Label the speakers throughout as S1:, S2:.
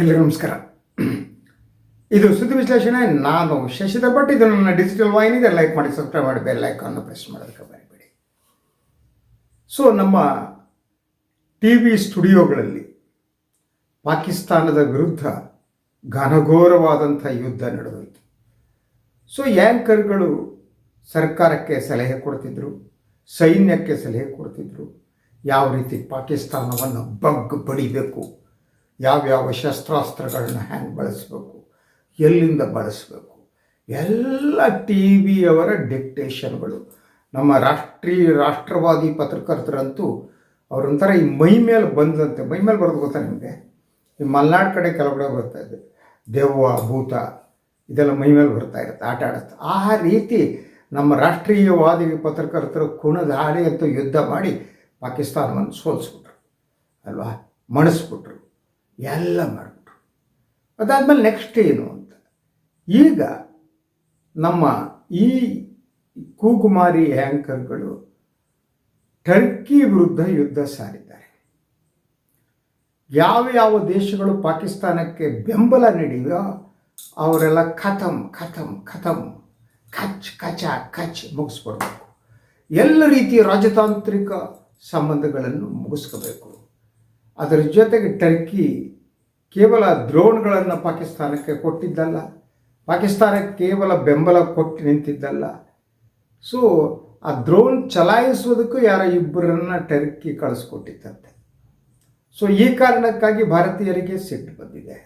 S1: ಎಲ್ರಿಗೂ ನಮಸ್ಕಾರ. ಇದು ಸುದ್ದಿ ವಿಶ್ಲೇಷಣೆ. ನಾನು ಶಶಿಧರ್ ಭಟ್. ಇದು ನನ್ನ ಡಿಜಿಟಲ್ ವಾಹಿನಿ ಇದೆ ಲೈಕ್ ಮಾಡಿ ಸಬ್ಸ್ಕ್ರೈಬ್ ಮಾಡಿ ಬೆಲ್ ಐಕಾನ್ನ ಪ್ರೆಸ್ ಮಾಡೋದಕ್ಕೆ ಬರಬೇಡಿ ಸೊ ನಮ್ಮ ಟಿ ವಿ ಸ್ಟುಡಿಯೋಗಳಲ್ಲಿ ಪಾಕಿಸ್ತಾನದ ವಿರುದ್ಧ ಘನಘೋರವಾದಂಥ ಯುದ್ಧ ನಡೆದೋಯ್ತು. ಸೊ ಯಾಂಕರ್ಗಳು ಸರ್ಕಾರಕ್ಕೆ ಸಲಹೆ ಕೊಡ್ತಿದ್ರು, ಸೈನ್ಯಕ್ಕೆ ಸಲಹೆ ಕೊಡ್ತಿದ್ರು. ಯಾವ ರೀತಿ ಪಾಕಿಸ್ತಾನವನ್ನು ಬಗ್ ಬಡಿಬೇಕು ಯಾವ್ಯಾವ ಶಸ್ತ್ರಾಸ್ತ್ರಗಳನ್ನ ಹ್ಯಾಂಗೆ ಬಳಸಬೇಕು, ಎಲ್ಲಿಂದ ಬಳಸಬೇಕು, ಎಲ್ಲ ಟಿ ವಿಯವರ ಡಿಕ್ಟೇಷನ್ಗಳು. ನಮ್ಮ ರಾಷ್ಟ್ರೀಯ ರಾಷ್ಟ್ರವಾದಿ ಪತ್ರಕರ್ತರಂತೂ ಅವರೊಂಥರ ಈ ಮೈ ಮೇಲೆ ಬಂದಂತೆ, ಮೈ ಮೇಲೆ ಬರೋದು ಗೊತ್ತಾ ನಿಮಗೆ? ಈ ಮಲೆನಾಡು ಕಡೆ ಕೆಲವಡೆ ಬರ್ತಾ ಇದೆ. ದೆವ್ವ, ಭೂತ, ಇದೆಲ್ಲ ಮೈ ಮೇಲೆ ಬರ್ತಾ ಇರುತ್ತೆ, ಆಟ ಆಡುತ್ತೆ. ಆ ರೀತಿ ನಮ್ಮ ರಾಷ್ಟ್ರೀಯವಾದಿ ಪತ್ರಕರ್ತರು ಕುಣದಾಡಿ ಅಂತ ಯುದ್ಧ ಮಾಡಿ ಪಾಕಿಸ್ತಾನವನ್ನು ಸೋಲಿಸ್ಬಿಟ್ರು, ಅಲ್ವಾ? ಮಣಿಸ್ಬಿಟ್ರು. ಎಲ್ಲ ಮಾಡಿಬಿಟ್ರು. ಅದಾದಮೇಲೆ ನೆಕ್ಸ್ಟ್ ಏನು ಅಂತ. ಈಗ ನಮ್ಮ ಈ ಕೂಕುಮಾರಿ ಆ್ಯಂಕರ್ಗಳು ಟರ್ಕಿ ವಿರುದ್ಧ ಯುದ್ಧ ಸಾರಿದ್ದಾರೆ. ಯಾವ ಯಾವ ದೇಶಗಳು ಪಾಕಿಸ್ತಾನಕ್ಕೆ ಬೆಂಬಲ ನೀಡಿವೆಯೋ ಅವರೆಲ್ಲ ಖತಮ್ ಖತಮ್ ಖತಮ್ ಕಚ್ ಕಚ ಕಚ್ ಮುಗಿಸ್ಬಿಡ್ಬೇಕು ಎಲ್ಲ ರೀತಿಯ ರಾಜತಾಂತ್ರಿಕ ಸಂಬಂಧಗಳನ್ನು ಮುಗಿಸ್ಕೋಬೇಕು. ಅದರ ಜೊತೆಗೆ ಟರ್ಕಿ ಕೇವಲ ದ್ರೋಣ್ಗಳನ್ನು ಪಾಕಿಸ್ತಾನಕ್ಕೆ ಕೊಟ್ಟಿದ್ದಲ್ಲ. ಪಾಕಿಸ್ತಾನಕ್ಕೆ ಕೇವಲ ಬೆಂಬಲ ಕೊಟ್ಟು ನಿಂತಿದ್ದಲ್ಲ. ಸೊ ಆ ದ್ರೋಣ್ ಚಲಾಯಿಸೋದಕ್ಕೂ ಯಾರೋ ಇಬ್ಬರನ್ನ ಟರ್ಕಿ ಕಳಿಸ್ಕೊಟ್ಟಿದ್ದಂತೆ. ಸೊ ಈ ಕಾರಣಕ್ಕಾಗಿ ಭಾರತೀಯರಿಗೆ ಸಿಟ್ಟು ಬಂದಿದೆ.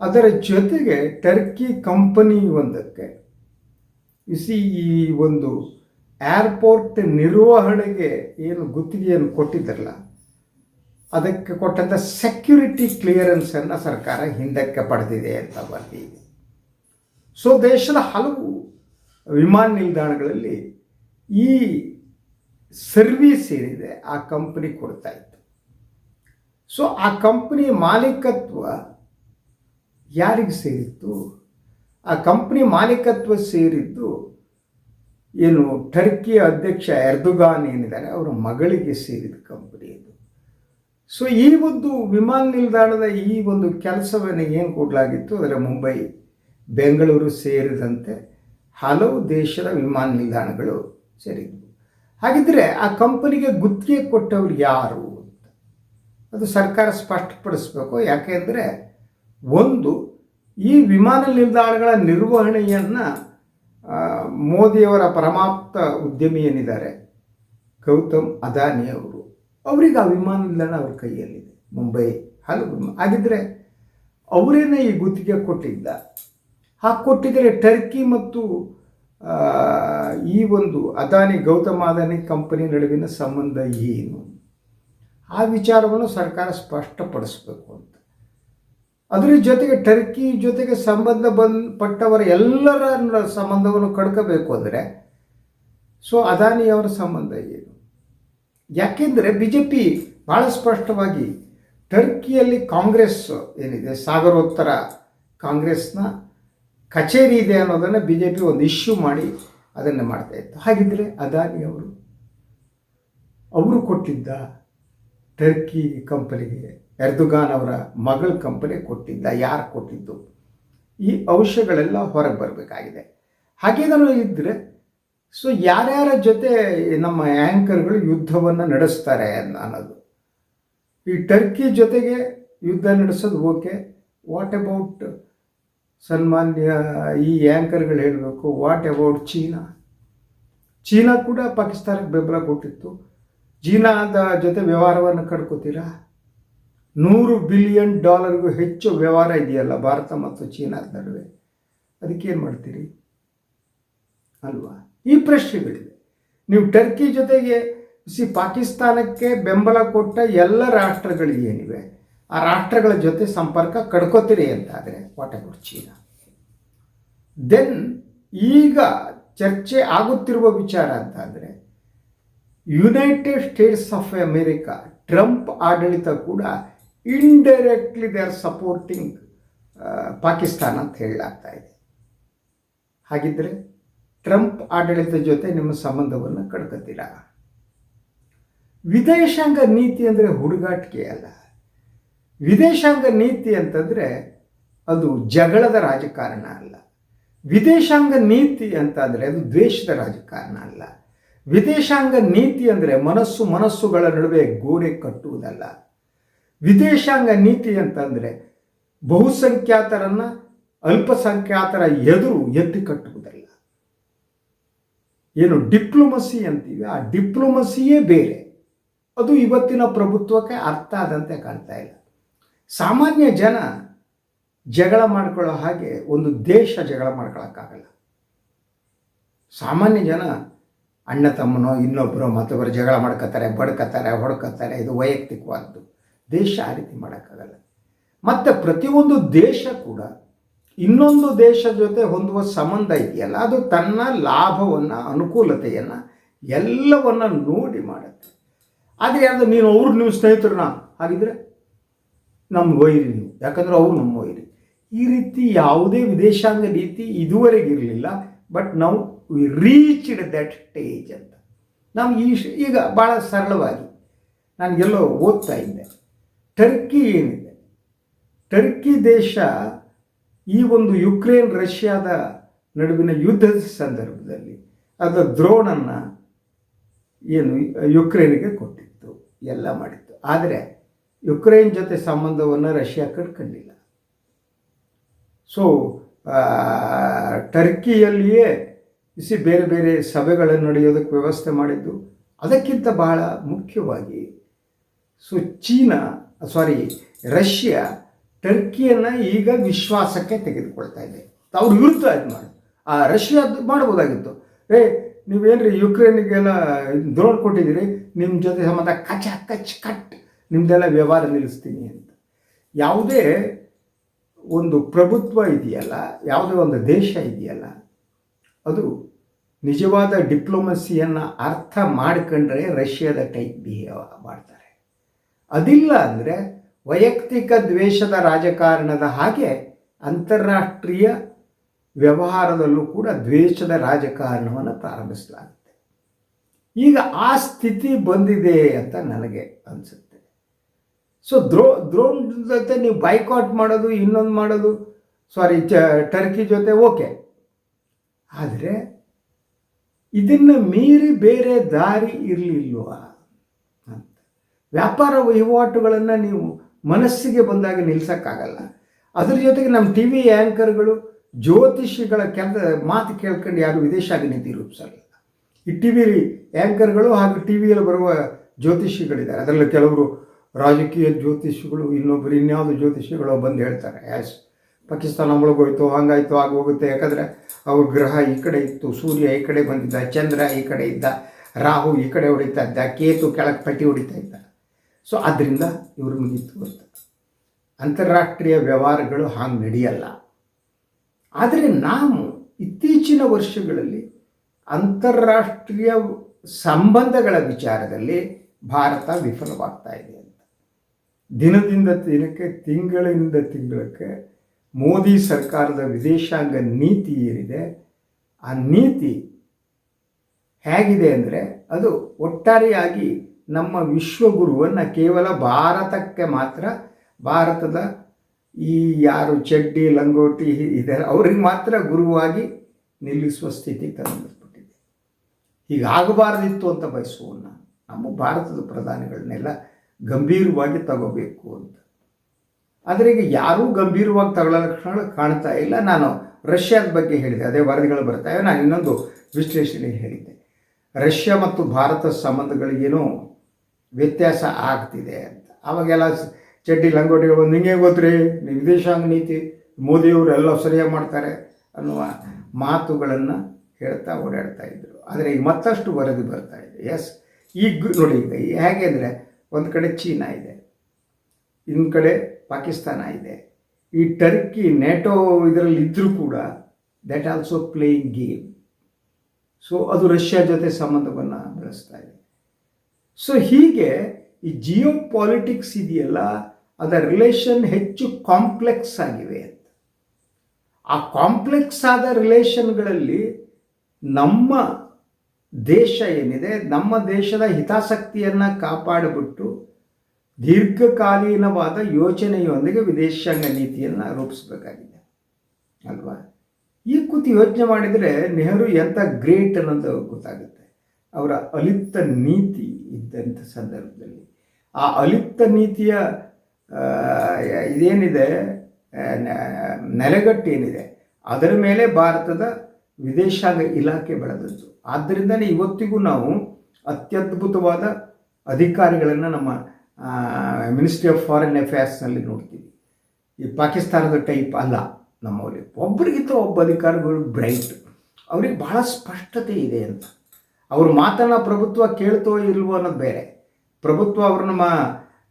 S1: ಅದರ ಜೊತೆಗೆ ಟರ್ಕಿ ಕಂಪನಿ ಒಂದಕ್ಕೆ ಇಸಿ ಈ ಒಂದು ಏರ್ಪೋರ್ಟ್ ನಿರ್ವಹಣೆಗೆ ಏನು ಗುತ್ತಿಗೆಯನ್ನು ಕೊಟ್ಟಿದ್ದಾರಲ್ಲ ಅದಕ್ಕೆ ಕೊಟ್ಟಂಥ ಸೆಕ್ಯೂರಿಟಿ ಕ್ಲಿಯರೆನ್ಸನ್ನು ಸರ್ಕಾರ ಹಿಂದಕ್ಕೆ ಪಡೆದಿದೆ ಅಂತ ಬರ್ತಿದೆ ಸೊ ದೇಶದ ಹಲವು ವಿಮಾನ ನಿಲ್ದಾಣಗಳಲ್ಲಿ ಈ ಸರ್ವಿಸ್ ಏನಿದೆ, ಆ ಕಂಪನಿ ಕೊಡ್ತಾ ಇತ್ತು. ಸೊ ಆ ಕಂಪನಿ ಮಾಲೀಕತ್ವ ಯಾರಿಗೆ ಸೇರಿತ್ತು? ಆ ಕಂಪ್ನಿ ಮಾಲೀಕತ್ವ ಸೇರಿದ್ದು ಏನು ಟರ್ಕಿಯ ಅಧ್ಯಕ್ಷ ಎರ್ದುಗಾನ್ ಏನಿದ್ದಾರೆ, ಅವರ ಮಗಳಿಗೆ ಸೇರಿದ ಕಂಪನಿ ಸೊ ಈ ಒಂದು ವಿಮಾನ ನಿಲ್ದಾಣದ ಈ ಒಂದು ಕೆಲಸವನ್ನು ಏನು ಕೊಡಲಾಗಿತ್ತು? ಅದರ ಮುಂಬೈ, ಬೆಂಗಳೂರು ಸೇರಿದಂತೆ ಹಲವು ದೇಶದ ವಿಮಾನ ನಿಲ್ದಾಣಗಳು ಸೇರಿದ್ವು. ಹಾಗಿದ್ದರೆ ಆ ಕಂಪನಿಗೆ ಗುತ್ತಿಗೆ ಕೊಟ್ಟವರು ಯಾರು ಅಂತ? ಅದು ಸರ್ಕಾರ ಸ್ಪಷ್ಟಪಡಿಸ್ಬೇಕು. ಯಾಕೆಂದರೆ ಒಂದು, ಈ ವಿಮಾನ ನಿಲ್ದಾಣಗಳ ನಿರ್ವಹಣೆಯನ್ನು ಮೋದಿಯವರ ಪರಮಾಪ್ತ ಉದ್ಯಮಿ ಏನಿದ್ದಾರೆ? ಗೌತಮ್ ಅದಾನಿ ಅವರು. ಅವರಿಗೆ ಆ ವಿಮಾನ ನಿಲ್ದಾಣ ಅವ್ರ ಕೈಯಲ್ಲಿದೆ. ಮುಂಬೈ ಹಲವು ಹಾಗಿದ್ದರೆ ಅವರೇನೇ ಈ ಗುತ್ತಿಗೆ ಕೊಟ್ಟಿದ್ದ? ಹಾಗೆ ಕೊಟ್ಟಿದ್ದರೆ ಟರ್ಕಿ ಮತ್ತು ಈ ಒಂದು ಅದಾನಿ ಗೌತಮ ಅದಾನಿ ಕಂಪನಿ ನಡುವಿನ ಸಂಬಂಧ ಏನು? ಆ ವಿಚಾರವನ್ನು ಸರ್ಕಾರ ಸ್ಪಷ್ಟಪಡಿಸಬೇಕು ಅಂತ. ಅದರ ಜೊತೆಗೆ ಟರ್ಕಿ ಜೊತೆಗೆ ಸಂಬಂಧ ಬಂದ್ಪಟ್ಟವರ ಎಲ್ಲರ ಸಂಬಂಧವನ್ನು ಕಡ್ಕೋಬೇಕು ಅಂದರೆ, ಸೊ ಅದಾನಿಯವರ ಸಂಬಂಧ ಏನು? ಯಾಕೆಂದರೆ ಬಿ ಜೆ ಪಿ ಭಾಳ ಸ್ಪಷ್ಟವಾಗಿ ಟರ್ಕಿಯಲ್ಲಿ ಕಾಂಗ್ರೆಸ್ ಏನಿದೆ, ಸಾಗರೋತ್ತರ ಕಾಂಗ್ರೆಸ್ನ ಕಚೇರಿ ಇದೆ ಅನ್ನೋದನ್ನು ಬಿ ಜೆ ಪಿ ಒಂದು ಇಶ್ಯೂ ಮಾಡಿ ಅದನ್ನು ಮಾಡ್ತಾ ಇತ್ತು. ಹಾಗಿದ್ದರೆ ಅದಾನಿ ಅವರು ಅವರು ಕೊಟ್ಟಿದ್ದ ಟರ್ಕಿ ಕಂಪನಿಗೆ ಎರ್ದುಗಾನ್ ಅವರ ಮಗಳ ಕಂಪನಿ ಕೊಟ್ಟಿದ್ದ, ಯಾರು ಕೊಟ್ಟಿದ್ದು? ಈ ಅಂಶಗಳೆಲ್ಲ ಹೊರಗೆ ಬರಬೇಕಾಗಿದೆ. ಹಾಗೇನಾದ್ರೂ ಇದ್ದರೆ ಸೊ ಯಾರ್ಯಾರ ಜೊತೆ ನಮ್ಮ ಆ್ಯಂಕರ್ಗಳು ಯುದ್ಧವನ್ನು ನಡೆಸ್ತಾರೆ ಅನ್ನೋದು. ಈ ಟರ್ಕಿ ಜೊತೆಗೆ ಯುದ್ಧ ನಡೆಸೋದು ಓಕೆ. ವಾಟ್ ಅಬೌಟ್ ಸನ್ಮಾನ್ಯ ಈ ಆ್ಯಂಕರ್ಗಳು ಹೇಳಬೇಕು. What about China? ಚೀನಾ ಕೂಡ ಪಾಕಿಸ್ತಾನಕ್ಕೆ ಬೆಂಬಲ ಕೊಟ್ಟಿತ್ತು. ಚೀನಾದ ಜೊತೆ ವ್ಯವಹಾರವನ್ನು ಕಡ್ಕೋತೀರಾ? ನೂರು ಬಿಲಿಯನ್ ಡಾಲರ್ಗೂ ಹೆಚ್ಚು ವ್ಯವಹಾರ ಇದೆಯಲ್ಲ, ಭಾರತ ಮತ್ತು ಚೀನಾದ ನಡುವೆ. ಅದಕ್ಕೇನು ಮಾಡ್ತೀರಿ? ಅಲ್ವಾ? ಈ ಪ್ರಶ್ನೆಗಳಿವೆ. ನೀವು ಟರ್ಕಿ ಜೊತೆಗೆ, ಸಿ ಪಾಕಿಸ್ತಾನಕ್ಕೆ ಬೆಂಬಲ ಕೊಟ್ಟ ಎಲ್ಲ ರಾಷ್ಟ್ರಗಳು ಏನಿವೆ? ಆ ರಾಷ್ಟ್ರಗಳ ಜೊತೆ ಸಂಪರ್ಕ ಕಡ್ಕೋತೀರಿ ಅಂತಾದರೆ ವಾಟ್ ಅಬೌಟ್ ಚೀನಾ. ದೆನ್ ಈಗ ಚರ್ಚೆ ಆಗುತ್ತಿರುವ ವಿಚಾರ ಅಂತಾದರೆ United States of America Trump ಆಡಳಿತ ಕೂಡ indirectly they are supporting Pakistan ಅಂತ ಹೇಳಲಾಗ್ತಾ ಇದೆ. ಹಾಗಿದ್ದರೆ ಟ್ರಂಪ್ ಆಡಳಿತದ ಜೊತೆ ನಿಮ್ಮ ಸಂಬಂಧವನ್ನು ಕಡ್ಕೋತೀರ? ವಿದೇಶಾಂಗ ನೀತಿ ಅಂದರೆ ಹುಡುಗಾಟಿಕೆ ಅಲ್ಲ. ವಿದೇಶಾಂಗ ನೀತಿ ಅಂತಂದರೆ ಅದು ಜಗಳದ ರಾಜಕಾರಣ ಅಲ್ಲ. ವಿದೇಶಾಂಗ ನೀತಿ ಅಂತಾದರೆ ಅದು ದ್ವೇಷದ ರಾಜಕಾರಣ ಅಲ್ಲ. ವಿದೇಶಾಂಗ ನೀತಿ ಅಂದರೆ ಮನಸ್ಸು ಮನಸ್ಸುಗಳ ನಡುವೆ ಗೋಡೆ ಕಟ್ಟುವುದಲ್ಲ. ವಿದೇಶಾಂಗ ನೀತಿ ಅಂತಂದರೆ ಬಹುಸಂಖ್ಯಾತರನ್ನು ಅಲ್ಪಸಂಖ್ಯಾತರ ಎದುರು ಎತ್ತಿ ಕಟ್ಟುವುದಲ್ಲ. ಏನು ಡಿಪ್ಲೊಮಸಿ ಅಂತೀವಿ, ಆ ಡಿಪ್ಲೊಮಸಿಯೇ ಬೇರೆ. ಅದು ಇವತ್ತಿನ ಪ್ರಭುತ್ವಕ್ಕೆ ಅರ್ಥ ಆದಂತೆ ಕಾಣ್ತಾ ಇಲ್ಲ. ಸಾಮಾನ್ಯ ಜನ ಜಗಳ ಮಾಡ್ಕೊಳ್ಳೋ ಹಾಗೆ ಒಂದು ದೇಶ ಜಗಳ ಮಾಡ್ಕೊಳ್ಳೋಕ್ಕಾಗಲ್ಲ ಸಾಮಾನ್ಯ ಜನ ಅಣ್ಣ ತಮ್ಮನೋ ಇನ್ನೊಬ್ಬರೋ ಮತ್ತೊಬ್ಬರು ಜಗಳ ಮಾಡ್ಕೋತಾರೆ, ಬಡ್ಕೋತಾರೆ, ಹೊಡ್ಕೋತಾರೆ, ಇದು ವೈಯಕ್ತಿಕವಾದ್ದು. ದೇಶ ಆ ರೀತಿ ಮಾಡೋಕ್ಕಾಗಲ್ಲ. ಮತ್ತು ಪ್ರತಿಯೊಂದು ದೇಶ ಕೂಡ ಇನ್ನೊಂದು ದೇಶ ಜೊತೆ ಹೊಂದುವ ಸಂಬಂಧ ಇದೆಯಲ್ಲ, ಅದು ತನ್ನ ಲಾಭವನ್ನು, ಅನುಕೂಲತೆಯನ್ನು ಎಲ್ಲವನ್ನ ನೋಡಿ ಮಾಡುತ್ತೆ. ಆದರೆ ಅದು ನೀನು ಅವ್ರು ನಿಮ್ಮ ಸ್ನೇಹಿತರನ್ನ ಹಾಗಿದ್ರೆ ನಮ್ಮ ವೈರಿ ನೀವು, ಯಾಕಂದ್ರೆ ಅವರು ನಮ್ಮ ವೈರಿ. ಈ ರೀತಿ ಯಾವುದೇ ವಿದೇಶಾಂಗ ನೀತಿ ಇದುವರೆಗೆ ಇರಲಿಲ್ಲ, ಬಟ್ ನಾವು ವಿ ರೀಚ್ಡ್ ದಟ್ ಸ್ಟೇಜ್ ಅಂತ. ನಾವು ಈ ಈಗ ಭಾಳ ಸರಳವಾಗಿ ನಾನು ಎಲ್ಲೋ ಓದ್ತಾ ಇದ್ದೆ. ಟರ್ಕಿ ಏನಿದೆ? ಟರ್ಕಿ ದೇಶ ಈ ಒಂದು ಯುಕ್ರೇನ್ ರಷ್ಯಾದ ನಡುವಿನ ಯುದ್ಧದ ಸಂದರ್ಭದಲ್ಲಿ ಅದರ ದ್ರೋಣನ್ನು ಏನು, ಯುಕ್ರೇನಿಗೆ ಕೊಟ್ಟಿತ್ತು, ಎಲ್ಲ ಮಾಡಿತ್ತು. ಆದರೆ ಯುಕ್ರೇನ್ ಜೊತೆ ಸಂಬಂಧವನ್ನು ರಷ್ಯಾ ಕಟ್ಕೊಂಡಿಲ್ಲ ಸೊ ಟರ್ಕಿಯಲ್ಲಿಯೇ ಇಸಿ ಬೇರೆ ಬೇರೆ ಸಭೆಗಳನ್ನು ನಡೆಯೋದಕ್ಕೆ ವ್ಯವಸ್ಥೆ ಮಾಡಿದ್ದು. ಅದಕ್ಕಿಂತ ಬಹಳ ಮುಖ್ಯವಾಗಿ ಸೊ ಚೀನಾ ಸಾರಿ ರಷ್ಯಾ ಟರ್ಕಿಯನ್ನು ಈಗ ವಿಶ್ವಾಸಕ್ಕೆ ತೆಗೆದುಕೊಳ್ತಾ ಇದೆ. ಅವ್ರ ವಿರುದ್ಧ ಇದು ಮಾಡಿ. ಆ ರಷ್ಯಾ ಮಾಡ್ಬೋದಾಗಿತ್ತು ಏ, ನೀವೇನ್ರಿ ಯುಕ್ರೇನಿಗೆಲ್ಲ ದ್ರೋಣ್ ಕೊಟ್ಟಿದ್ದೀರಿ? ನಿಮ್ಮ ಜೊತೆ ಸಂಬಂಧ ಕಚ ಕಚ್ ಕಟ್ ನಿಮ್ಮದೆಲ್ಲ ವ್ಯವಹಾರ ನಿಲ್ಲಿಸ್ತೀನಿ ಅಂತ. ಯಾವುದೇ ಒಂದು ಪ್ರಭುತ್ವ ಇದೆಯಲ್ಲ, ಯಾವುದೇ ಒಂದು ದೇಶ ಇದೆಯಲ್ಲ, ಅದು ನಿಜವಾದ ಡಿಪ್ಲೊಮಸಿಯನ್ನು ಅರ್ಥ ಮಾಡ್ಕೊಂಡ್ರೆ ರಷ್ಯಾದ ಟೈಪ್ ಬಿಹೇವ್ ಮಾಡ್ತಾರೆ. ಅದಿಲ್ಲ ಅಂದರೆ ವೈಯಕ್ತಿಕ ದ್ವೇಷದ ರಾಜಕಾರಣದ ಹಾಗೆ ಅಂತಾರಾಷ್ಟ್ರೀಯ ವ್ಯವಹಾರದಲ್ಲೂ ಕೂಡ ದ್ವೇಷದ ರಾಜಕಾರಣವನ್ನು ಪ್ರಾರಂಭಿಸಲಾಗುತ್ತೆ. ಈಗ ಆ ಸ್ಥಿತಿ ಬಂದಿದೆ ಅಂತ ನನಗೆ ಅನಿಸುತ್ತೆ. ಸೊ ದ್ರೋ, ದ್ರೋಣ್ ಜೊತೆ ನೀವು ಬೈಕಾಟ್ ಮಾಡೋದು, ಇನ್ನೊಂದು ಮಾಡೋದು ಸಾರಿ ಚ ಟರ್ಕಿ ಜೊತೆ ಓಕೆ ಆದರೆ ಇದನ್ನು ಮೀರಿ ಬೇರೆ ದಾರಿ ಇರಲಿಲ್ವಾ ಅಂತ. ವ್ಯಾಪಾರ ವಹಿವಾಟುಗಳನ್ನು ನೀವು ಮನಸ್ಸಿಗೆ ಬಂದಾಗ ನಿಲ್ಸೋಕ್ಕಾಗಲ್ಲ. ಅದ್ರ ಜೊತೆಗೆ ನಮ್ಮ ಟಿ ವಿ ಆ್ಯಂಕರ್ಗಳು ಜ್ಯೋತಿಷಿಗಳ ಕೆಲಸ ಮಾತು ಕೇಳ್ಕೊಂಡು ಯಾರು ವಿದೇಶ ನೀತಿ ರೂಪಿಸಲ್ಲ ಈ ಟಿ ವಿ ಆ್ಯಂಕರ್ಗಳು ಹಾಗೂ ಟಿ ವಿಯಲ್ಲಿ ಬರುವ ಜ್ಯೋತಿಷಿಗಳಿದ್ದಾರೆ. ಅದರಲ್ಲಿ ಕೆಲವರು ರಾಜಕೀಯ ಜ್ಯೋತಿಷಿಗಳು ಇನ್ನೊಬ್ಬರು ಇನ್ಯಾವುದು ಜ್ಯೋತಿಷಿಗಳು ಬಂದು ಹೇಳ್ತಾರೆ. ಆ್ಯಸ್ ಪಾಕಿಸ್ತಾನ ಮುಳುಗೋಯ್ತು ಹಂಗಾಯ್ತು ಆಗೋಗುತ್ತೆ ಯಾಕಂದರೆ ಅವ್ರ ಗ್ರಹ ಈ ಕಡೆ ಇತ್ತು, ಸೂರ್ಯ ಈ ಕಡೆ ಬಂದಿದ್ದ, ಚಂದ್ರ ಈ ಕಡೆ ಇದ್ದ, ರಾಹು ಈ ಕಡೆ ಹೊಡಿತಾ ಇದ್ದ, ಕೇತು ಕೆಳಗೆ ಪಟ್ಟಿ ಹೊಡಿತಾ ಇದ್ದ. ಸೊ ಆದ್ದರಿಂದ ಇವರು ಮುಗಿತು ಅಂತ ಅಂತಾರಾಷ್ಟ್ರೀಯ ವ್ಯವಹಾರಗಳು ಹಾಗೆ ನಡೆಯಲ್ಲ. ಆದರೆ ನಾವು ಇತ್ತೀಚಿನ ವರ್ಷಗಳಲ್ಲಿ ಅಂತಾರಾಷ್ಟ್ರೀಯ ಸಂಬಂಧಗಳ ವಿಚಾರದಲ್ಲಿ ಭಾರತ ವಿಫಲವಾಗ್ತಾ ಇದೆ ಅಂತ. ದಿನದಿಂದ ದಿನಕ್ಕೆ ತಿಂಗಳಿಂದ ತಿಂಗಳಕ್ಕೆ ಮೋದಿ ಸರ್ಕಾರದ ವಿದೇಶಾಂಗ ನೀತಿ ಏನಿದೆ, ಆ ನೀತಿ ಹೇಗಿದೆ ಅಂದರೆ ಅದು ಒಟ್ಟಾರೆಯಾಗಿ ನಮ್ಮ ವಿಶ್ವಗುರುವನ್ನು ಕೇವಲ ಭಾರತಕ್ಕೆ ಮಾತ್ರ, ಭಾರತದ ಈ ಯಾರು ಚಡ್ಡಿ, ಲಂಗೋಟಿ ಇದ್ದಾರೆ, ಅವ್ರಿಗೆ ಮಾತ್ರ ಗುರುವಾಗಿ ನಿಲ್ಲಿಸುವ ಸ್ಥಿತಿ ತಂದುಬಿಟ್ಟಿದೆ ಹೀಗಾಗಬಾರ್ದಿತ್ತು ಅಂತ ಬಯಸುವನ್ನ ನಮ್ಮ ಭಾರತದ ಪ್ರಧಾನಿಗಳನ್ನೆಲ್ಲ ಗಂಭೀರವಾಗಿ ತಗೋಬೇಕು ಅಂತ. ಆದರೆ ಈಗ ಯಾರೂ ಗಂಭೀರವಾಗಿ ತಗೊಳ್ಳೋ ಲಕ್ಷಣಗಳು ಕಾಣ್ತಾ ಇಲ್ಲ. ನಾನು ರಷ್ಯಾದ ಬಗ್ಗೆ ಹೇಳಿದೆ, ಅದೇ ವರದಿಗಳು ಬರ್ತಾವೆ ನಾನು ಇನ್ನೊಂದು ವಿಶ್ಲೇಷಣೆ ಹೇಳಿದ್ದೆ. ರಷ್ಯಾ ಮತ್ತು ಭಾರತ ಸಂಬಂಧಗಳಿಗೇನೋ ವ್ಯತ್ಯಾಸ ಆಗ್ತಿದೆ ಅಂತ. ಅವಾಗೆಲ್ಲ ಚಡ್ಡಿ ಲಂಗೋಟಿಗಳು ಬಂದು ಹಿಂಗೆ ಗೊತ್ತ್ರಿ? ವಿದೇಶಾಂಗ ನೀತಿ, ಮೋದಿಯವರು ಎಲ್ಲ ಸರಿಯಾಗಿ ಮಾಡ್ತಾರೆ ಅನ್ನುವ ಮಾತುಗಳನ್ನು ಹೇಳ್ತಾ ಓಡಾಡ್ತಾ ಇದ್ದರು ಆದರೆ ಈಗ ಮತ್ತಷ್ಟು ವರದಿ ಬರ್ತಾ ಇದೆ. ಎಸ್ ಈಗ ನೋಡಿ, ಈಗ ಹೇಗೆ ಅಂದರೆ ಒಂದು ಕಡೆ ಚೀನಾ ಇದೆ, ಇನ್ನೊಂದು ಕಡೆ ಪಾಕಿಸ್ತಾನ ಇದೆ. ಈ ಟರ್ಕಿ, ನೆಟೋ ಇದರಲ್ಲಿ ಇದ್ದರೂ ಕೂಡ that also playing game so ಅದು ರಷ್ಯಾ ಜೊತೆ ಸಂಬಂಧವನ್ನು ಬೆಳೆಸ್ತಾ ಇದೆ. ಸೊ ಹೀಗೆ ಈ ಜಿಯೋ ಪಾಲಿಟಿಕ್ಸ್ ಇದೆಯಲ್ಲ ಅದರ ರಿಲೇಷನ್ ಹೆಚ್ಚು ಕಾಂಪ್ಲೆಕ್ಸ್ ಆಗಿವೆ ಅಂತ. ಆ ಕಾಂಪ್ಲೆಕ್ಸ್ ಆದ ರಿಲೇಷನ್ಗಳಲ್ಲಿ ನಮ್ಮ ದೇಶ ಏನಿದೆ, ನಮ್ಮ ದೇಶದ ಹಿತಾಸಕ್ತಿಯನ್ನು ಕಾಪಾಡಿಬಿಟ್ಟು ದೀರ್ಘಕಾಲೀನವಾದ ಯೋಚನೆಯೊಂದಿಗೆ ವಿದೇಶಾಂಗ ನೀತಿಯನ್ನು ರೂಪಿಸಬೇಕಾಗಿದೆ. ಅಲ್ವಾ? ಈ ಕೂತು ಯೋಚನೆ ಮಾಡಿದರೆ ನೆಹರು ಎಂಥ ಗ್ರೇಟ್ ಅನ್ನೋದು ಗೊತ್ತಾಗುತ್ತೆ. ಅವರ ಅಲಿಪ್ತ ನೀತಿ ಇದ್ದಂಥ ಸಂದರ್ಭದಲ್ಲಿ. ಆ ಅಲಿಪ್ತ ನೀತಿಯ ಇದೇನಿದೆ ನೆಲೆಗಟ್ಟೇನಿದೆ ಅದರ ಮೇಲೆ ಭಾರತದ ವಿದೇಶಾಂಗ ಇಲಾಖೆ ಬೆಳೆದದ್ದು. ಆದ್ದರಿಂದಲೇ ಇವತ್ತಿಗೂ ನಾವು ಅತ್ಯದ್ಭುತವಾದ ಅಧಿಕಾರಿಗಳನ್ನು ನಮ್ಮ ಮಿನಿಸ್ಟ್ರಿ ಆಫ್ ಫಾರಿನ್ ಅಫೇರ್ಸ್ನಲ್ಲಿ ನೋಡ್ತೀವಿ. ಈ ಪಾಕಿಸ್ತಾನದ ಟೈಪ್ ಅಲ್ಲ ನಮ್ಮಲ್ಲಿ ಒಬ್ಬರಿಗಿಂತ ಒಬ್ಬ ಅಧಿಕಾರಿಗಳು ಬ್ರೈಟ್ ಅವ್ರಿಗೆ ಬಹಳ ಸ್ಪಷ್ಟತೆ ಇದೆ ಅಂತ. ಅವ್ರ ಮಾತನ್ನು ಪ್ರಭುತ್ವ ಕೇಳ್ತೋ ಇಲ್ವೋ ಅನ್ನೋದು ಬೇರೆ. ಪ್ರಭುತ್ವ ಅವ್ರನ್ನ ಮಾ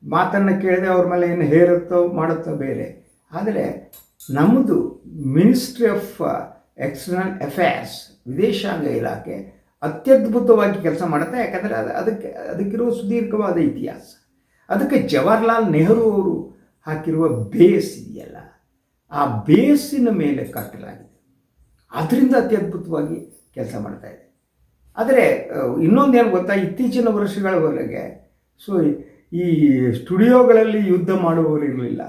S1: ಮಾತನ್ನು ಕೇಳದೆ ಅವ್ರ ಮೇಲೆ ಏನು ಹೇರುತ್ತೋ ಮಾಡುತ್ತೋ ಬೇರೆ. ಆದರೆ ನಮ್ಮದು ಮಿನಿಸ್ಟ್ರಿ ಆಫ್ ಎಕ್ಸ್ಟರ್ನಲ್ ಅಫೇರ್ಸ್ ವಿದೇಶಾಂಗ ಇಲಾಖೆ ಅತ್ಯದ್ಭುತವಾಗಿ ಕೆಲಸ ಮಾಡುತ್ತೆ. ಯಾಕಂದರೆ ಅದು ಅದಕ್ಕೆ, ಅದಕ್ಕಿರುವ ಸುದೀರ್ಘವಾದ ಇತಿಹಾಸ. ಅದಕ್ಕೆ ಜವಾಹರ್ಲಾಲ್ ನೆಹರು ಅವರು ಹಾಕಿರುವ ಬೇಸ್ ಇದೆಯಲ್ಲ, ಆ ಬೇಸಿನ ಮೇಲೆ ಕಟ್ಟಲಾಗಿದೆ. ಅದರಿಂದ ಅತ್ಯದ್ಭುತವಾಗಿ ಕೆಲಸ ಮಾಡ್ತಾ ಇದೆ. ಆದರೆ ಇನ್ನೊಂದು ಏನು ಗೊತ್ತಾ? ಇತ್ತೀಚಿನ ವರ್ಷಗಳವರೆಗೆ, ಸೊ, ಈ ಸ್ಟುಡಿಯೋಗಳಲ್ಲಿ ಯುದ್ಧ ಮಾಡುವವರು ಇರಲಿಲ್ಲ.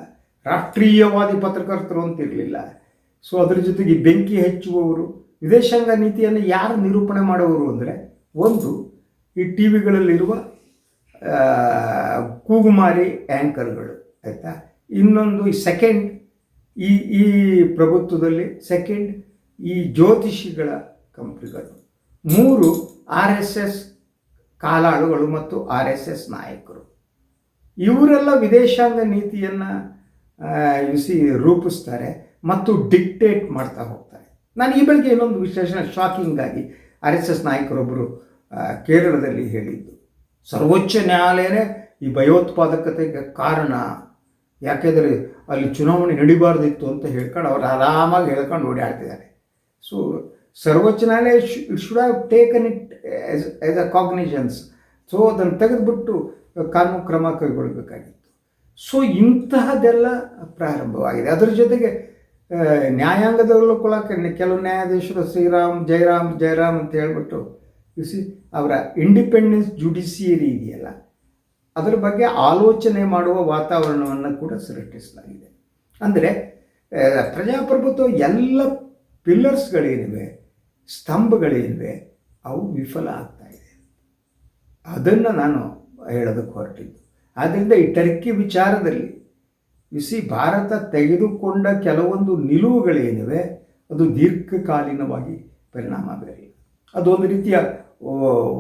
S1: ರಾಷ್ಟ್ರೀಯವಾದಿ ಪತ್ರಕರ್ತರು ಅಂತ ಇರಲಿಲ್ಲ. ಸೊ, ಅದರ ಜೊತೆಗೆ ಬೆಂಕಿ ಹೆಚ್ಚುವವರು, ವಿದೇಶಾಂಗ ನೀತಿಯನ್ನು ಯಾರು ನಿರೂಪಣೆ ಮಾಡುವವರು ಅಂದರೆ, ಒಂದು, ಈ ಟಿ ವಿಗಳಲ್ಲಿರುವ ಕೂಗುಮಾರಿ ಆ್ಯಂಕರ್ಗಳು ಆಯಿತಾ? ಇನ್ನೊಂದು, ಈ ಸೆಕೆಂಡ್, ಈ ಈ ಪ್ರಭುತ್ವದಲ್ಲಿ, ಸೆಕೆಂಡ್, ಈ ಜ್ಯೋತಿಷಿಗಳ ಕಂಪ್ನಿಗಳು. ಮೂರು ಆರ್ ಎಸ್ ಎಸ್ ಕಾಲಾಳುಗಳು ಮತ್ತು ಆರ್ ಎಸ್ ಎಸ್ ನಾಯಕರು. ಇವರೆಲ್ಲ ವಿದೇಶಾಂಗ ನೀತಿಯನ್ನು ಇಸಿ ರೂಪಿಸ್ತಾರೆ ಮತ್ತು ಡಿಕ್ಟೇಟ್ ಮಾಡ್ತಾ ಹೋಗ್ತಾರೆ. ನಾನು ಈ ಬೆಳಗ್ಗೆ ಇನ್ನೊಂದು ವಿಶೇಷಣೆ ಶಾಕಿಂಗ್ ಆಗಿ ಆರ್ ಎಸ್ ಎಸ್ ನಾಯಕರೊಬ್ಬರು ಕೇರಳದಲ್ಲಿ ಹೇಳಿದ್ದು. ಸರ್ವೋಚ್ಚ ನ್ಯಾಯಾಲಯನೇ ಈ ಭಯೋತ್ಪಾದಕತೆಗೆ ಕಾರಣ. ಯಾಕೆಂದರೆ ಅಲ್ಲಿ ಚುನಾವಣೆ ನಡಿಬಾರ್ದಿತ್ತು ಅಂತ ಹೇಳ್ಕೊಂಡು ಅವ್ರು ಆರಾಮಾಗಿ ಹೇಳ್ಕೊಂಡು ಓಡಾಡ್ತಿದ್ದಾರೆ. ಸೊ ಸರ್ವೋಚ್ಚ ನ್ಯಾಯಾಲಯ should have taken it as a cognitions so ಅದನ್ನು ತೆಗೆದುಬಿಟ್ಟು ಕಾನೂನು ಕ್ರಮ ಕೈಗೊಳ್ಳಬೇಕಾಗಿತ್ತು. ಸೊ ಇಂತಹದೆಲ್ಲ ಪ್ರಾರಂಭವಾಗಿದೆ. ಅದರ ಜೊತೆಗೆ ನ್ಯಾಯಾಂಗದಲ್ಲೂ ಕೂಡ ಕೆಲವು ನ್ಯಾಯಾಧೀಶರು ಶ್ರೀರಾಮ್ ಜಯರಾಮ್ ಜಯರಾಮ್ ಅಂತ ಹೇಳ್ಬಿಟ್ಟು ಸಿ ಅವರ ಇಂಡಿಪೆಂಡೆನ್ಸ್ ಜುಡಿಷಿಯರಿ ಇದೆಯಲ್ಲ, ಅದರ ಬಗ್ಗೆ ಆಲೋಚನೆ ಮಾಡುವ ವಾತಾವರಣವನ್ನು ಕೂಡ ಸೃಷ್ಟಿಸಲಾಗಿದೆ. ಅಂದರೆ ಪ್ರಜಾಪ್ರಭುತ್ವ ಎಲ್ಲ ಪಿಲ್ಲರ್ಸ್ಗಳೇನಿವೆ ಸ್ತಂಭಗಳೇನಿವೆ ಅವು ವಿಫಲ ಆಗ್ತಾ ಇದೆ. ಅದನ್ನು ನಾನು ಹೇಳೋದಕ್ಕೆ ಹೊರಟಿದ್ದು. ಆದ್ದರಿಂದ ಈ ಟರ್ಕಿ ವಿಚಾರದಲ್ಲಿ ಬಿಸಿ ಭಾರತ ತೆಗೆದುಕೊಂಡ ಕೆಲವೊಂದು ನಿಲುವುಗಳೇನಿವೆ, ಅದು ದೀರ್ಘಕಾಲೀನವಾಗಿ ಪರಿಣಾಮ ಬೀರಲಿಲ್ಲ ಅದೊಂದು ರೀತಿಯ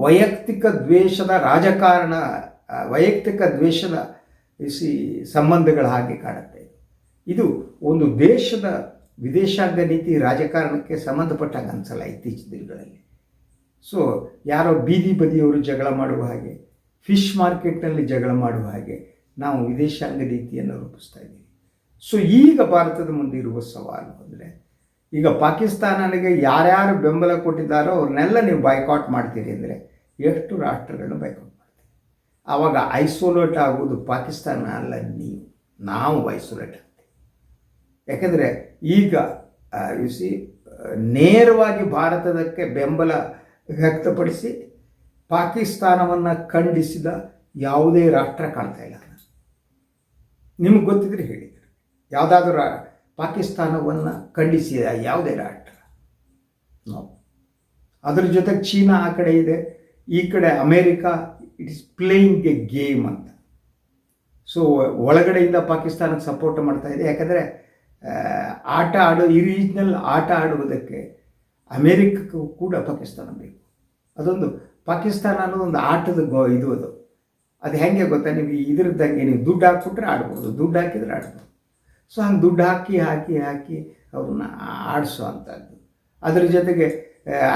S1: ವೈಯಕ್ತಿಕ ದ್ವೇಷದ ರಾಜಕಾರಣ ವೈಯಕ್ತಿಕ ದ್ವೇಷದ ಸಂಬಂಧಗಳ ಹಾಗೆ ಕಾಣುತ್ತೆ. ಇದು ಒಂದು ದೇಶದ ವಿದೇಶಾಂಗ ನೀತಿ ರಾಜಕಾರಣಕ್ಕೆ ಸಂಬಂಧಪಟ್ಟಾಗ ಅನ್ಸಲ್ಲ ಇತ್ತೀಚಿನ ದಿನಗಳಲ್ಲಿ. ಸೊ ಯಾರೋ ಬೀದಿ ಬದಿಯವರು ಜಗಳ ಮಾಡುವ ಹಾಗೆ ಫಿಶ್ ಮಾರ್ಕೆಟ್ನಲ್ಲಿ ಜಗಳ ಮಾಡುವ ಹಾಗೆ ನಾವು ವಿದೇಶಾಂಗ ನೀತಿಯನ್ನು ರೂಪಿಸ್ತಾ ಇದ್ದೀವಿ. ಸೊ ಈಗ ಭಾರತದ ಮುಂದೆ ಇರುವ ಸವಾಲು ಅಂದರೆ, ಈಗ ಪಾಕಿಸ್ತಾನನಿಗೆ ಯಾರ್ಯಾರು ಬೆಂಬಲ ಕೊಟ್ಟಿದ್ದಾರೋ ಅವ್ರನ್ನೆಲ್ಲ ನೀವು ಬೈಕಾಟ್ ಮಾಡ್ತೀರಿ ಅಂದರೆ ಎಷ್ಟು ರಾಷ್ಟ್ರಗಳನ್ನು ಬೈಕಾಟ್ ಮಾಡ್ತೀರಿ? ಆವಾಗ ಐಸೋಲೇಟ್ ಆಗುವುದು ಪಾಕಿಸ್ತಾನ ಅಲ್ಲ, ನೀವು, ನಾವು ಐಸೋಲೇಟ್ ಯಾಕೆಂದರೆ ಈಗ ಯು ಸಿ ನೇರವಾಗಿ ಭಾರತದಕ್ಕೆ ಬೆಂಬಲ ವ್ಯಕ್ತಪಡಿಸಿ ಪಾಕಿಸ್ತಾನವನ್ನು ಖಂಡಿಸಿದ ಯಾವುದೇ ರಾಷ್ಟ್ರ ಕಾಣ್ತಾ ಇಲ್ಲ. ನಿಮಗೆ ಗೊತ್ತಿದ್ರೆ ಹೇಳಿ. ಯಾವುದಾದ್ರೂ ರಾ, ಪಾಕಿಸ್ತಾನವನ್ನು ಖಂಡಿಸಿದ ಯಾವುದೇ ರಾಷ್ಟ್ರ. ನೋ ಅದ್ರ ಜೊತೆಗೆ ಚೀನಾ ಆ ಕಡೆ ಇದೆ. ಈ ಕಡೆ America it is playing a game ಅಂತ. ಸೊ ಒಳಗಡೆಯಿಂದ ಪಾಕಿಸ್ತಾನಕ್ಕೆ ಸಪೋರ್ಟ್ ಮಾಡ್ತಾ ಇದೆ. ಯಾಕಂದರೆ ಆಟ ಆಡೋ ಈ ರೀಜ್ನಲ್ ಆಟ ಆಡುವುದಕ್ಕೆ ಅಮೇರಿಕಕ್ಕೂ ಕೂಡ ಪಾಕಿಸ್ತಾನ ಬೇಕು. ಅದೊಂದು ಪಾಕಿಸ್ತಾನ ಅನ್ನೋದು ಒಂದು ಆಟದ ಗೋ ಇದು ಅದು. ಅದು ಹೆಂಗೆ ಗೊತ್ತಾ? ನೀವು ಇದ್ರದ್ದಂಗೆ ನೀವು ದುಡ್ಡು ಹಾಕ್ಬಿಟ್ರೆ ಆಡ್ಬೋದು, ದುಡ್ಡು ಹಾಕಿದ್ರೆ ಆಡ್ಬೋದು. ಸೊ ಹಂಗೆ ದುಡ್ಡು ಹಾಕಿ ಹಾಕಿ ಹಾಕಿ ಅವ್ರನ್ನ ಆಡಿಸೋ ಅಂಥದ್ದು. ಅದ್ರ ಜೊತೆಗೆ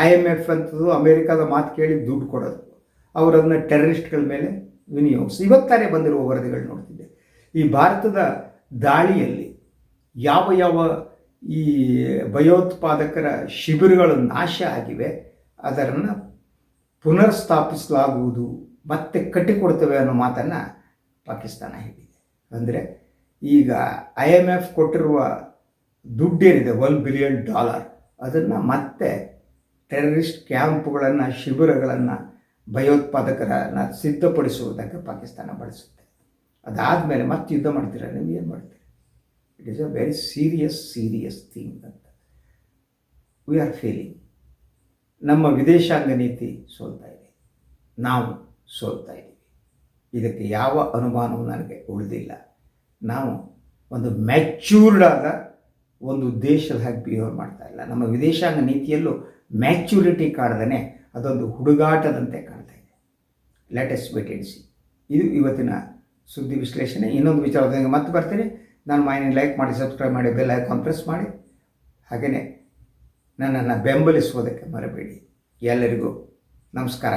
S1: ಐ ಎಂ ಎಫ್ ಅಂತದ್ದು ಅಮೇರಿಕಾದ ಮಾತು ಕೇಳಿ ದುಡ್ಡು ಕೊಡೋದು. ಅವರನ್ನು ಟೆರರಿಸ್ಟ್ಗಳ ಮೇಲೆ ವಿನಿಯೋಗಿಸಿ. ಇವತ್ತಾನೆ ಬಂದಿರುವ ವರದಿಗಳು ನೋಡ್ತಿದ್ದೆ. ಈ ಭಾರತದ ದಾಳಿಯಲ್ಲಿ ಯಾವ ಯಾವ ಈ ಭಯೋತ್ಪಾದಕರ ಶಿಬಿರಗಳು ನಾಶ ಆಗಿವೆ ಅದನ್ನು ಪುನರ್ಸ್ಥಾಪಿಸಲಾಗುವುದು, ಮತ್ತೆ ಕಟ್ಟಿಕೊಡ್ತೇವೆ ಅನ್ನೋ ಮಾತನ್ನು ಪಾಕಿಸ್ತಾನ ಹೇಳಿದೆ. ಅಂದರೆ ಈಗ ಐ ಎಂ ಎಫ್ ಕೊಟ್ಟಿರುವ ದುಡ್ಡೇನಿದೆ ಒನ್ ಬಿಲಿಯನ್ ಡಾಲರ್ ಅದನ್ನು ಮತ್ತೆ ಟೆರರಿಸ್ಟ್ ಕ್ಯಾಂಪ್ಗಳನ್ನು, ಶಿಬಿರಗಳನ್ನು ಭಯೋತ್ಪಾದಕರನ್ನು ಸಿದ್ಧಪಡಿಸುವುದಕ್ಕೆ ಪಾಕಿಸ್ತಾನ ಬಳಸುತ್ತೆ. ಅದಾದಮೇಲೆ ಮತ್ತೆ ಯುದ್ಧ ಮಾಡ್ತೀರಾ, ನೀವು ಏನು ಮಾಡ್ತೀರಿ? It is a very serious serious thing ಅಂತ ವಿ ಆರ್ ಫೇಲಿಂಗ್ ನಮ್ಮ ವಿದೇಶಾಂಗ ನೀತಿ ಸೋಲ್ತಾ ಇದೆ. ನಾವು ಸೋಲ್ತಾ ಇದ್ದೀವಿ ಇದಕ್ಕೆ ಯಾವ ಅನುಮಾನವೂ ನನಗೆ ಉಳಿದಿಲ್ಲ. ನಾವು ಒಂದು ಮ್ಯಾಚ್ಯೂರ್ಡ್ ಆದ ಒಂದು ದೇಶದ ಹಾಗೆ ಬಿಹೇವ್ ಮಾಡ್ತಾ ಇಲ್ಲ. ನಮ್ಮ ವಿದೇಶಾಂಗ ನೀತಿಯಲ್ಲೂ ಮ್ಯಾಚ್ಯೂರಿಟಿ ಕಾಡ್ದೇ ಅದೊಂದು ಹುಡುಗಾಟದಂತೆ ಕಾಣ್ತಾ ಇದೆ. ಲೇಟೆಸ್ಟ್ ವೇಟೆನ್ಸಿ ಇದು ಇವತ್ತಿನ ಸುದ್ದಿ ವಿಶ್ಲೇಷಣೆ. ಇನ್ನೊಂದು ವಿಚಾರದೊಂದಿಗೆ ಮತ್ತೆ ಬರ್ತೀನಿ. ನಾನು ಮೈನ ಲೈಕ್ ಮಾಡಿ, ಸಬ್ಸ್ಕ್ರೈಬ್ ಮಾಡಿ, ಬೆಲ್ ಐಕಾನ್ ಪ್ರೆಸ್ ಮಾಡಿ. ಹಾಗೆಯೇ ನನ್ನನ್ನು ಬೆಂಬಲಿಸುವುದಕ್ಕೆ ಮರಬೇಡಿ. ಎಲ್ಲರಿಗೂ ನಮಸ್ಕಾರ.